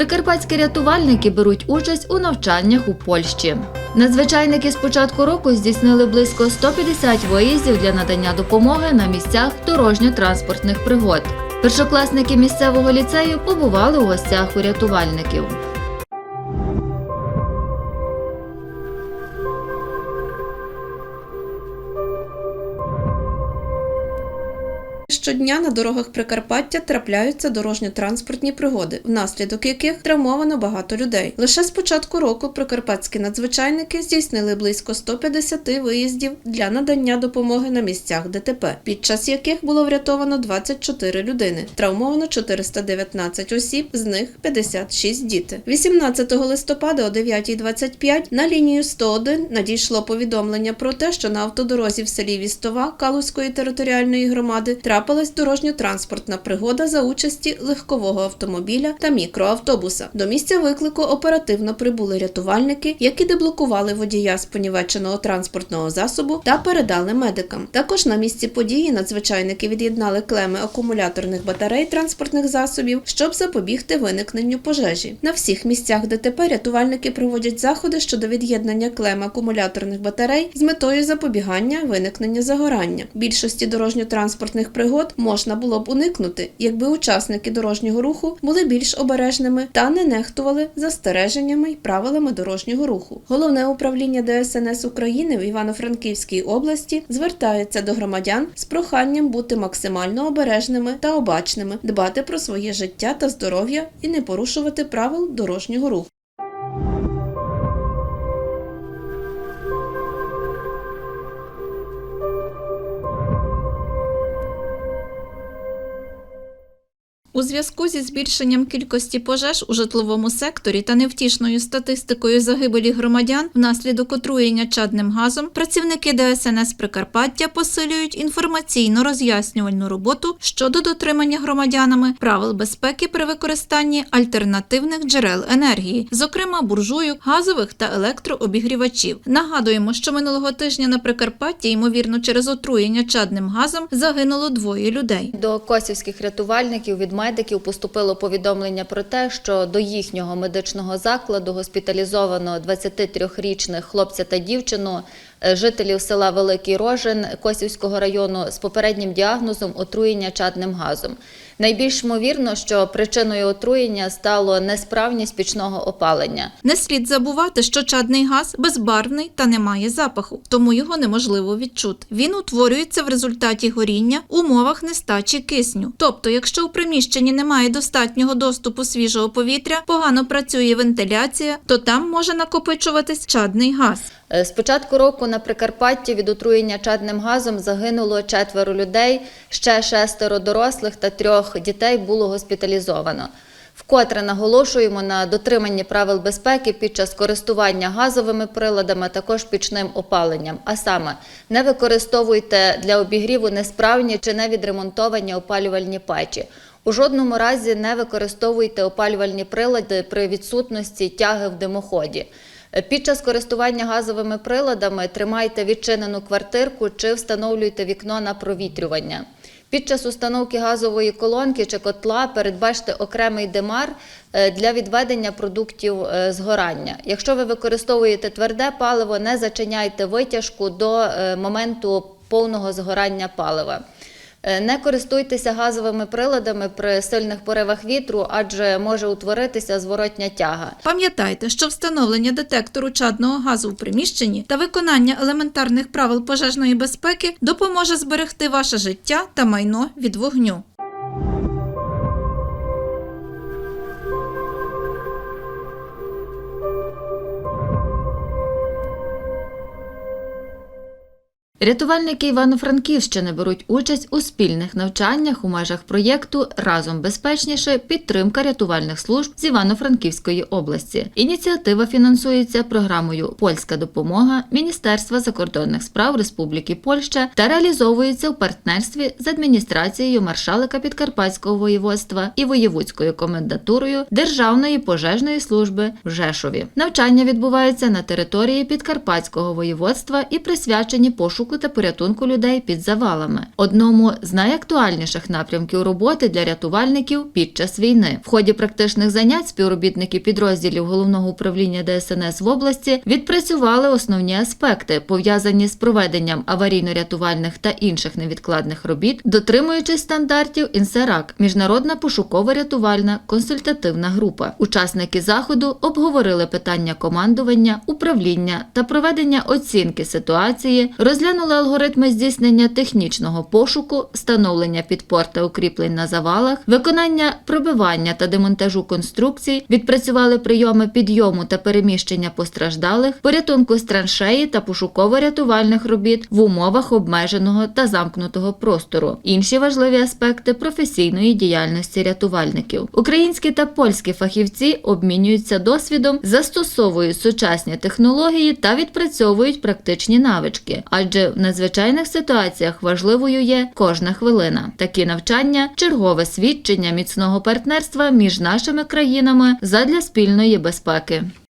Прикарпатські рятувальники беруть участь у навчаннях у Польщі. Надзвичайники з початку року здійснили близько 150 виїздів для надання допомоги на місцях дорожньо-транспортних пригод. Першокласники місцевого ліцею побували у гостях у рятувальників. Щодня на дорогах Прикарпаття трапляються дорожньо-транспортні пригоди, внаслідок яких травмовано багато людей. Лише з початку року прикарпатські надзвичайники здійснили близько 150 виїздів для надання допомоги на місцях ДТП, під час яких було врятовано 24 людини. Травмовано 419 осіб, з них 56 діти. 18 листопада о 9.25 на лінію 101 надійшло повідомлення про те, що на автодорозі в селі Вістова Калузької територіальної громади трапилась дорожньо-транспортна пригода за участі легкового автомобіля та мікроавтобуса. До місця виклику оперативно прибули рятувальники, які деблокували водія з понівеченого транспортного засобу та передали медикам. Також на місці події надзвичайники від'єднали клеми акумуляторних батарей транспортних засобів, щоб запобігти виникненню пожежі. На всіх місцях ДТП рятувальники проводять заходи щодо від'єднання клем акумуляторних батарей з метою запобігання виникнення загорання. Більшості дорожньо-транспортних пригод можна було б уникнути, якби учасники дорожнього руху були більш обережними та не нехтували застереженнями й правилами дорожнього руху. Головне управління ДСНС України в Івано-Франківській області звертається до громадян з проханням бути максимально обережними та обачними, дбати про своє життя та здоров'я і не порушувати правил дорожнього руху. У зв'язку зі збільшенням кількості пожеж у житловому секторі та невтішною статистикою загибелі громадян внаслідок отруєння чадним газом, працівники ДСНС Прикарпаття посилюють інформаційно-роз'яснювальну роботу щодо дотримання громадянами правил безпеки при використанні альтернативних джерел енергії, зокрема буржуйок, газових та електрообігрівачів. Нагадуємо, що минулого тижня на Прикарпатті, ймовірно, через отруєння чадним газом загинуло двоє людей. До косівських рятувальників від медиків поступило повідомлення про те, що до їхнього медичного закладу госпіталізовано 23-річних хлопця та дівчину, е, жителів села Великий Рожин Косівського району з попереднім діагнозом отруєння чадним газом. Найбільш ймовірно, що причиною отруєння стало несправність пічного опалення. Не слід забувати, що чадний газ безбарвний та не має запаху, тому його неможливо відчути. Він утворюється в результаті горіння в умовах нестачі кисню. Тобто, якщо у приміщенні немає достатнього доступу свіжого повітря, погано працює вентиляція, то там може накопичуватись чадний газ. Е, З початку року на Прикарпатті від отруєння чадним газом загинуло четверо людей, ще шестеро дорослих та трьох дітей було госпіталізовано. Вкотре наголошуємо на дотриманні правил безпеки під час користування газовими приладами, також пічним опаленням. А саме, не використовуйте для обігріву несправні чи невідремонтовані опалювальні печі. У жодному разі не використовуйте опалювальні прилади при відсутності тяги в димоході. Під час користування газовими приладами тримайте відчинену квартирку чи встановлюйте вікно на провітрювання. Під час установки газової колонки чи котла передбачте окремий димар е, для відведення продуктів е, згорання. Якщо ви використовуєте тверде паливо, не зачиняйте витяжку до е, моменту повного згорання палива. Е, Не користуйтеся газовими приладами при сильних поривах вітру, адже може утворитися зворотня тяга. Пам'ятайте, що встановлення детектору чадного газу в приміщенні та виконання елементарних правил пожежної безпеки допоможе зберегти ваше життя та майно від вогню. Рятувальники Івано-Франківщини беруть участь у спільних навчаннях у межах проєкту Разом безпечніше підтримка рятувальних служб з Івано-Франківської області. Ініціатива фінансується програмою Польська допомога Міністерства закордонних справ Республіки Польща та реалізовується в партнерстві з адміністрацією маршалика Підкарпатського воєводства і воєвудською комендатурою Державної пожежної служби в Жешові. Навчання відбуваються на території Підкарпатського воєводства і присвячені пошуку пошуку та порятунку людей під завалами, одному з найактуальніших напрямків роботи для рятувальників під час війни. В ході практичних занять співробітники підрозділів головного управління ДСНС в області відпрацювали основні аспекти, пов'язані з проведенням аварійно-рятувальних та інших невідкладних робіт, дотримуючись стандартів інсерак міжнародна пошуково-рятувальна консультативна група. Учасники заходу обговорили питання командування, управління та проведення оцінки ситуації, розглянули алгоритми здійснення технічного пошуку, встановлення підпор та укріплень на завалах, виконання пробивання та демонтажу конструкцій, відпрацювали прийоми підйому та переміщення постраждалих, порятунку з траншеї та пошуково-рятувальних робіт в умовах обмеженого та замкнутого простору. Інші важливі аспекти професійної діяльності рятувальників. Українські та польські фахівці обмінюються досвідом, застосовують сучасні технології та відпрацьовують практичні навички, адже в надзвичайних ситуаціях важливою є кожна хвилина. Такі навчання чергове свідчення міцного партнерства між нашими країнами задля спільної безпеки. –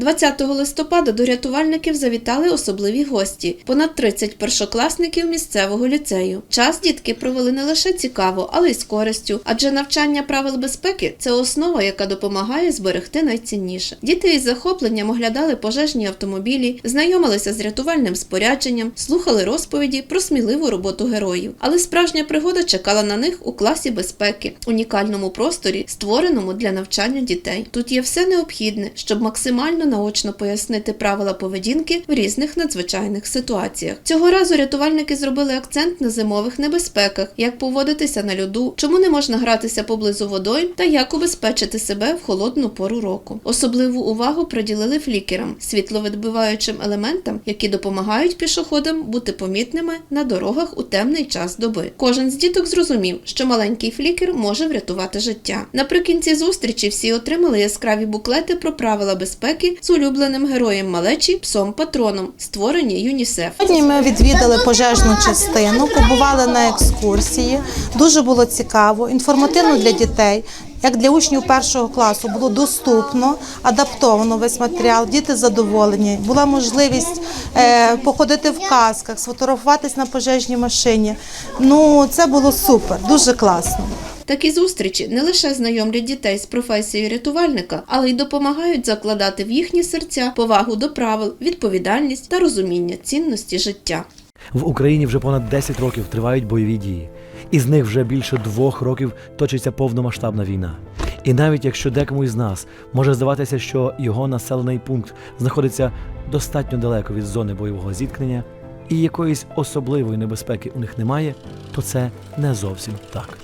20 листопада до рятувальників завітали особливі гості – понад 30 першокласників місцевого ліцею. Час дітки провели не лише цікаво, але й з користю, адже навчання правил безпеки – це основа, яка допомагає зберегти найцінніше. Діти із захопленням оглядали пожежні автомобілі, знайомилися з рятувальним спорядженням, слухали розповіді про сміливу роботу героїв. Але справжня пригода чекала на них у класі безпеки, унікальному просторі, створеному для навчання дітей. Тут є все необхідне, щоб максимально наочно пояснити правила поведінки в різних надзвичайних ситуаціях. Цього разу рятувальники зробили акцент на зимових небезпеках, як поводитися на льоду, чому не можна гратися поблизу водойм та як убезпечити себе в холодну пору року. Особливу увагу приділили флікерам, світловідбиваючим елементам, які допомагають пішоходам бути помітними на дорогах у темний час доби. Кожен з діток зрозумів, що маленький флікер може врятувати життя. Наприкінці зустрічі всі отримали яскраві буклети про правила безпеки з улюбленим героєм малечі псом патроном, створені ЮНІСЕФ. Сьогодні ми відвідали пожежну частину, побували на екскурсії. Дуже було цікаво, інформативно для дітей. Як для учнів першого класу було доступно, адаптовано весь матеріал, діти задоволені. Була можливість е, походити в касках, сфотографуватись на пожежній машині. Ну це було супер, дуже класно. Такі зустрічі не лише знайомлять дітей з професією рятувальника, але й допомагають закладати в їхні серця повагу до правил, відповідальність та розуміння цінності життя. В Україні вже понад 10 років тривають бойові дії, із них вже більше двох років точиться повномасштабна війна. І навіть якщо декому із нас може здаватися, що його населений пункт знаходиться достатньо далеко від зони бойового зіткнення, і якоїсь особливої небезпеки у них немає, то це не зовсім так.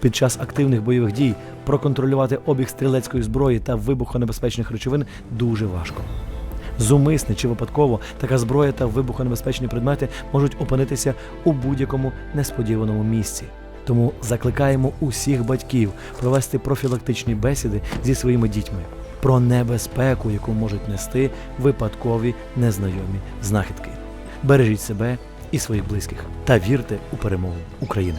Під час активних бойових дій проконтролювати обіг стрілецької зброї та вибухонебезпечних речовин дуже важко. Зумисне чи випадково така зброя та вибухонебезпечні предмети можуть опинитися у будь-якому несподіваному місці. Тому закликаємо усіх батьків провести профілактичні бесіди зі своїми дітьми про небезпеку, яку можуть нести випадкові незнайомі знахідки. Бережіть себе і своїх близьких та вірте у перемогу України.